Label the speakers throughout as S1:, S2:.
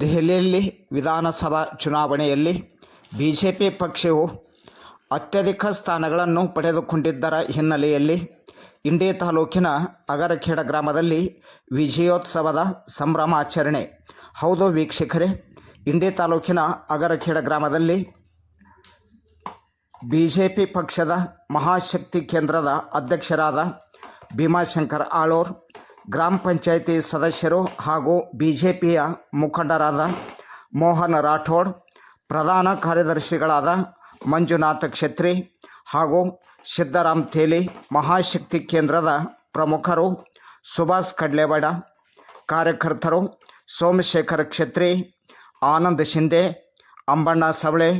S1: ದೆಹಲಿಯಲ್ಲಿ ವಿಧಾನಸಭಾ ಚುನಾವಣೆಯಲ್ಲಿ ಬಿ ಜೆ ಪಿ ಪಕ್ಷವು ಅತ್ಯಧಿಕ ಸ್ಥಾನಗಳನ್ನು ಪಡೆದುಕೊಂಡಿದ್ದರ ಹಿನ್ನೆಲೆಯಲ್ಲಿ ಇಂಡಿ ತಾಲೂಕಿನ ಅಗರಖೇಡ ಗ್ರಾಮದಲ್ಲಿ ವಿಜಯೋತ್ಸವದ ಸಂಭ್ರಮಾಚರಣೆ ಹೌದು ವೀಕ್ಷಕರೇ, ಇಂಡಿ ತಾಲೂಕಿನ ಅಗರಖೇಡ ಗ್ರಾಮದಲ್ಲಿ ಬಿ ಜೆ ಪಿ ಪಕ್ಷದ ಮಹಾಶಕ್ತಿ ಕೇಂದ್ರದ ಅಧ್ಯಕ್ಷರಾದ ಭೀಮಾಶಂಕರ್ ಆಳೂರ್ ಗ್ರಾಮ ಪಂಚಾಯಿತಿ ಸದಸ್ಯರು ಹಾಗೂ ಬಿ ಜೆ ಪಿಯ ಮುಖಂಡರಾದ ಮೋಹನ್ ರಾಠೋಡ್, ಪ್ರಧಾನ ಕಾರ್ಯದರ್ಶಿಗಳಾದ ಮಂಜುನಾಥ ಕ್ಷತ್ರಿ ಹಾಗೂ ಸಿದ್ದರಾಮ್ ತೇಲಿ, ಮಹಾಶಕ್ತಿ ಕೇಂದ್ರದ ಪ್ರಮುಖರು ಸುಭಾಷ್ ಕಡ್ಲೇವಾಡ, ಕಾರ್ಯಕರ್ತರು ಸೋಮಶೇಖರ್ ಕ್ಷತ್ರಿ, ಆನಂದ್ ಶಿಂದೆ ಅಂಬಣ್ಣ ಸವಳೆ,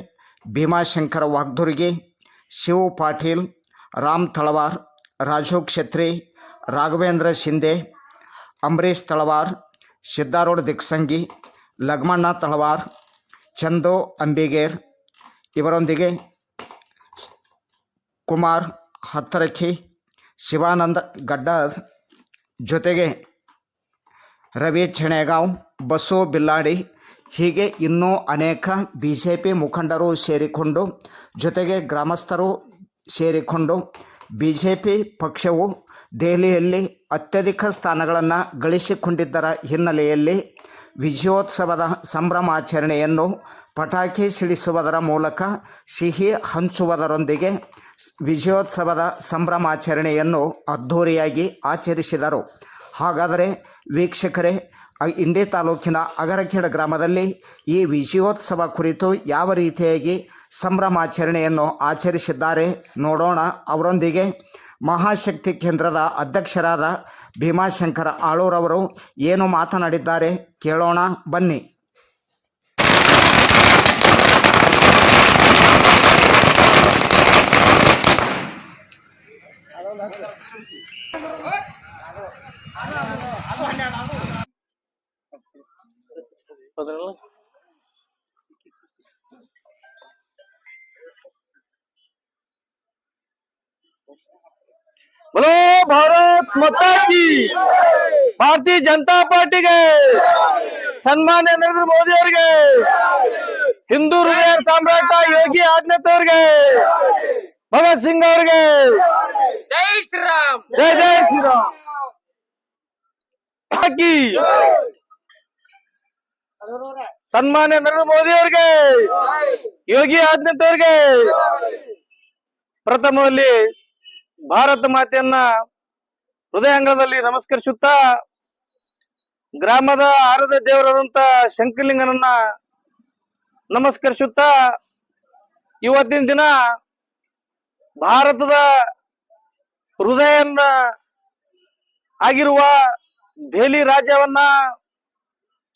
S1: ಭೀಮಾಶಂಕರ ವಾಗ್ದುರ್ಗಿ ಶಿವ ಪಾಟೀಲ್, ರಾಮ್ ತಳವಾರ್, ರಾಜು ಕ್ಷತ್ರಿ ರಾಘವೇಂದ್ರ ಶಿಂದೆ ಅಂಬರೀಷ್ ತಳವಾರ್, ಸಿದ್ದಾರೂಢ ದಿಕ್ಸಂಗಿ, ಲಗ್ಮಣ್ಣ ತಳವಾರ್, ಚಂದೋ ಅಂಬಿಗೇರ್ ಇವರೊಂದಿಗೆ ಕುಮಾರ್ ಹತ್ತರಕ್ಕಿ, ಶಿವಾನಂದ ಗಡ್ಡ ಜೊತೆಗೆ ರವಿ ಚೆಣೆಗಾಂವ್, ಬಸು ಬಿಲ್ಲಾಡಿ ಹೀಗೆ ಇನ್ನೂ ಅನೇಕ ಬಿ ಜೆ ಪಿ ಮುಖಂಡರು ಸೇರಿಕೊಂಡು ಜೊತೆಗೆ ಗ್ರಾಮಸ್ಥರು ಸೇರಿಕೊಂಡು ಬಿ ಜೆ ಪಿ ಪಕ್ಷವು ದೆಹಲಿಯಲ್ಲಿ ಅತ್ಯಧಿಕ ಸ್ಥಾನಗಳನ್ನು ಗಳಿಸಿಕೊಂಡಿದ್ದರ ಹಿನ್ನೆಲೆಯಲ್ಲಿ ವಿಜಯೋತ್ಸವದ ಸಂಭ್ರಮಾಚರಣೆಯನ್ನು ಪಟಾಕಿ ಸಿಡಿಸುವುದರ ಮೂಲಕ ಸಿಹಿ ಹಂಚುವುದರೊಂದಿಗೆ ವಿಜಯೋತ್ಸವದ ಸಂಭ್ರಮಾಚರಣೆಯನ್ನು ಅದ್ಧೂರಿಯಾಗಿ ಆಚರಿಸಿದರು. ಹಾಗಾದರೆ ವೀಕ್ಷಕರೇ ಇಂಡಿ ತಾಲೂಕಿನ ಅಗರಖೇಡ ಗ್ರಾಮದಲ್ಲಿ ಈ ವಿಜಯೋತ್ಸವ ಕುರಿತು ಯಾವ ರೀತಿಯಾಗಿ ಸಂಭ್ರಮಾಚರಣೆಯನ್ನು ಆಚರಿಸಿದ್ದಾರೆ ನೋಡೋಣ. ಅವರೊಂದಿಗೆ ಮಹಾಶಕ್ತಿ ಕೇಂದ್ರದ ಅಧ್ಯಕ್ಷರಾದ ಭೀಮಾಶಂಕರ ಆಳೂರವರು ಏನು ಮಾತನಾಡಿದ್ದಾರೆ ಕೇಳೋಣ ಬನ್ನಿ.
S2: बोलो भारत माता की। भारतीय जनता पार्टी गए सन्मान्य नरेंद्र मोदी और गए हिंदू हृदय सम्राट योगी आदित्यनाथ और गए
S3: भगत सिंह
S2: और गए जय श्री राम। जय जय श्री राम। बाकी सन्मान्य नरेंद्र मोदी और गए योगी आदित्यनाथ और गए प्रथम ಭಾರತ ಮಾತೆಯನ್ನ ಹೃದಯಾಂಗದಲ್ಲಿ ನಮಸ್ಕರಿಸುತ್ತಾ ಗ್ರಾಮದ ಆರದ ದೇವರಾದಂತ ಶಂಕರಲಿಂಗನನ್ನ ನಮಸ್ಕರಿಸುತ್ತಾ ಇವತ್ತಿನ ದಿನ ಭಾರತದ ಹೃದಯನ್ನ ಆಗಿರುವ ದೆಹಲಿ ರಾಜ್ಯವನ್ನ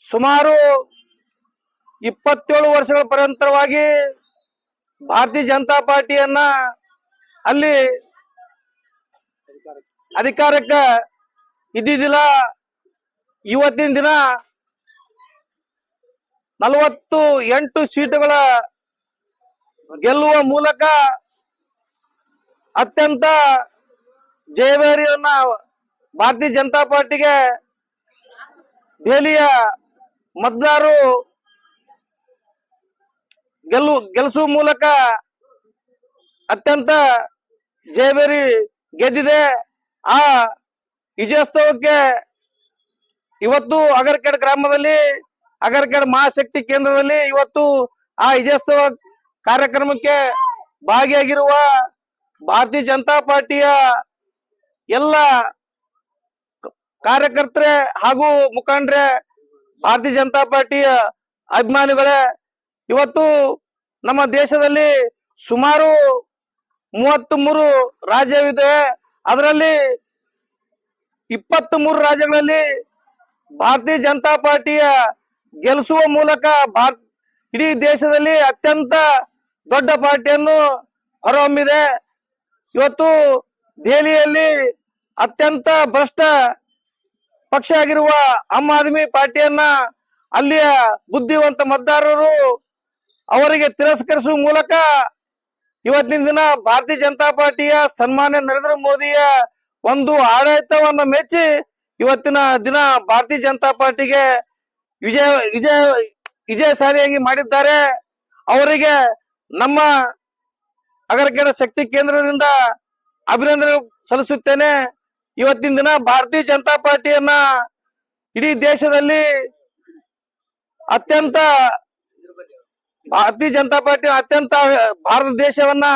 S2: ಸುಮಾರು ಇಪ್ಪತ್ತೇಳು ವರ್ಷಗಳ ಪರ್ಯಂತರವಾಗಿ ಭಾರತೀಯ ಜನತಾ ಪಾರ್ಟಿಯನ್ನ ಅಲ್ಲಿ ಅಧಿಕಾರಕ್ಕ ಇದ್ದಿದ್ದಿಲ್ಲ, ಇವತ್ತಿನ ದಿನ ನಲವತ್ತು ಎಂಟು ಸೀಟುಗಳ ಗೆಲ್ಲುವ ಮೂಲಕ ಅತ್ಯಂತ ಜಯಬೇರಿಯನ್ನ ಭಾರತೀಯ ಜನತಾ ಪಾರ್ಟಿಗೆ ದೆಹಲಿಯ ಮತದಾರರು ಗೆಲ್ಲು ಗೆಲ್ಲಿಸುವ ಮೂಲಕ ಅತ್ಯಂತ ಜಯಬೇರಿ ಗೆದ್ದಿದೆ. ಆ ವಿಜಯೋತ್ಸವಕ್ಕೆ ಇವತ್ತು ಅಗರ್ಕೆಡ್ ಗ್ರಾಮದಲ್ಲಿ, ಅಗರ್ಕೆಡ್ ಮಹಾಶಕ್ತಿ ಕೇಂದ್ರದಲ್ಲಿ ಇವತ್ತು ಆ ವಿಜಯೋತ್ಸವ ಕಾರ್ಯಕ್ರಮಕ್ಕೆ ಭಾಗಿಯಾಗಿರುವ ಭಾರತೀಯ ಜನತಾ ಪಾರ್ಟಿಯ ಎಲ್ಲ ಕಾರ್ಯಕರ್ತರೆ ಹಾಗೂ ಮುಖಂಡ್ರೆ, ಭಾರತೀಯ ಜನತಾ ಪಾರ್ಟಿಯ ಅಭಿಮಾನಿಗಳೇ, ಇವತ್ತು ನಮ್ಮ ದೇಶದಲ್ಲಿ ಸುಮಾರು ಮೂವತ್ತ್ ಮೂರು ರಾಜ್ಯವಿದೆ. ಅದರಲ್ಲಿ ಇಪ್ಪತ್ತ್ ಮೂರು ರಾಜ್ಯಗಳಲ್ಲಿ ಭಾರತೀಯ ಜನತಾ ಪಾರ್ಟಿಯ ಗೆಲ್ಲಿಸುವ ಮೂಲಕ ಭಾರತ ಇಡೀ ದೇಶದಲ್ಲಿ ಅತ್ಯಂತ ದೊಡ್ಡ ಪಾರ್ಟಿಯನ್ನು ಹೊರಹೊಮ್ಮಿದೆ. ಇವತ್ತು ದೆಹಲಿಯಲ್ಲಿ ಅತ್ಯಂತ ಭ್ರಷ್ಟ ಪಕ್ಷ ಆಗಿರುವ ಆಮ್ ಆದ್ಮಿ ಪಾರ್ಟಿಯನ್ನ ಅಲ್ಲಿಯ ಬುದ್ಧಿವಂತ ಮತದಾರರು ಅವರಿಗೆ ತಿರಸ್ಕರಿಸುವ ಮೂಲಕ ಇವತ್ತಿನ ದಿನ ಭಾರತೀಯ ಜನತಾ ಪಾರ್ಟಿಯ ಸನ್ಮಾನ್ಯ ನರೇಂದ್ರ ಮೋದಿಯ ಒಂದು ಆಡಳಿತವನ್ನ ಮೆಚ್ಚಿ ಇವತ್ತಿನ ದಿನ ಭಾರತೀಯ ಜನತಾ ಪಾರ್ಟಿಗೆ ವಿಜಯ ವಿಜಯ ವಿಜಯ ಸಾರಿಯಾಗಿ ಮಾಡಿದ್ದಾರೆ. ಅವರಿಗೆ ನಮ್ಮ ಅಗರಕೆರೆ ಶಕ್ತಿ ಕೇಂದ್ರದಿಂದ ಅಭಿನಂದನೆ ಸಲ್ಲಿಸುತ್ತೇನೆ. ಇವತ್ತಿನ ದಿನ ಭಾರತೀಯ ಜನತಾ ಪಾರ್ಟಿಯನ್ನ ಇಡೀ ದೇಶದಲ್ಲಿ ಅತ್ಯಂತ ಭಾರತೀಯ ಜನತಾ ಪಾರ್ಟಿ ಅತ್ಯಂತ, ಭಾರತ ದೇಶವನ್ನ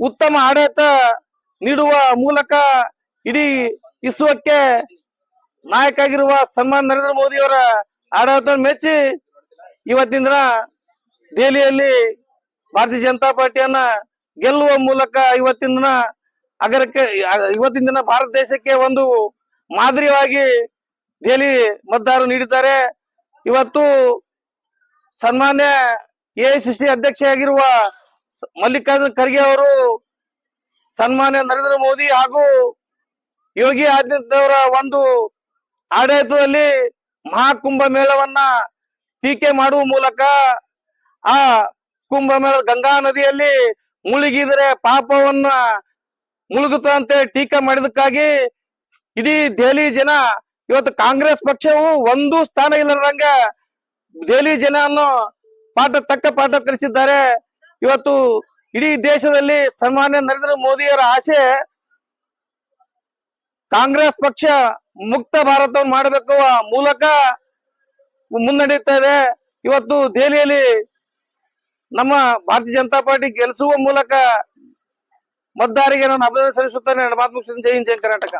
S2: ಉತ್ತಮ ಆಡಳಿತ ನೀಡುವ ಮೂಲಕ ಇಡೀ ವಿಶ್ವಕ್ಕೆ ನಾಯಕ ಆಗಿರುವ ಸನ್ಮಾನ್ ನರೇಂದ್ರ ಮೋದಿ ಅವರ ಆಡಳಿತ ಮೆಚ್ಚಿ ಇವತ್ತಿನ ದಿನ ದೆಹಲಿಯಲ್ಲಿ ಭಾರತೀಯ ಜನತಾ ಪಾರ್ಟಿಯನ್ನ ಗೆಲ್ಲುವ ಮೂಲಕ ಇವತ್ತಿನ ದಿನ ಅಗರಕ್ಕೆ ಇವತ್ತಿನ ದಿನ ಭಾರತ ದೇಶಕ್ಕೆ ಒಂದು ಮಾದರಿಯಾಗಿ ದೆಹಲಿ ಮತದಾರರು ನೀಡಿದ್ದಾರೆ. ಇವತ್ತು ಸನ್ಮಾನ್ಯ ಎಐಸಿಸಿ ಅಧ್ಯಕ್ಷ ಆಗಿರುವ ಮಲ್ಲಿಕಾರ್ಜುನ್ ಖರ್ಗೆ ಅವರು ಸನ್ಮಾನ್ಯ ನರೇಂದ್ರ ಮೋದಿ ಹಾಗೂ ಯೋಗಿ ಆದಿತ್ಯನಾಥ್ ಅವರ ಒಂದು ಆಡಳಿತದಲ್ಲಿ ಮಹಾಕುಂಭ ಮೇಳವನ್ನ ಟೀಕೆ ಮಾಡುವ ಮೂಲಕ ಆ ಕುಂಭಮೇಳ ಗಂಗಾ ನದಿಯಲ್ಲಿ ಮುಳುಗಿದರೆ ಪಾಪವನ್ನ ಮುಳುಗುತ್ತಂತೆ ಟೀಕೆ ಮಾಡಿದಕ್ಕಾಗಿ ಇಡೀ ದೆಹಲಿ ಜನ, ಇವತ್ತು ಕಾಂಗ್ರೆಸ್ ಪಕ್ಷವು ಒಂದು ಸ್ಥಾನ ಇಲ್ಲದಂಗ ದೆಹಲಿ ಜನ ಪಾಠ ತಕ್ಕ ಪಾಠ ಕಲಿಸಿದ್ದಾರೆ. ಇವತ್ತು ಇಡೀ ದೇಶದಲ್ಲಿ ಸನ್ಮಾನ್ಯ ನರೇಂದ್ರ ಮೋದಿಯವರ ಆಸೆ ಕಾಂಗ್ರೆಸ್ ಪಕ್ಷ ಮುಕ್ತ ಭಾರತವನ್ನು ಮಾಡಬೇಕು ಮೂಲಕ ಮುನ್ನಡೆಯುತ್ತಾ ಇದೆ ಇವತ್ತು ದೆಹಲಿಯಲ್ಲಿ ನಮ್ಮ ಭಾರತೀಯ ಜನತಾ ಪಾರ್ಟಿ ಗೆಲ್ಲಿಸುವ ಮೂಲಕ ಮತದಾರಿಗೆ ನಾನು ಅಭಿನಂದನೆ ಸಲ್ಲಿಸುತ್ತೇನೆ ಮಾತು. ಜೈ ಹಿಂದ್ ಕರ್ನಾಟಕ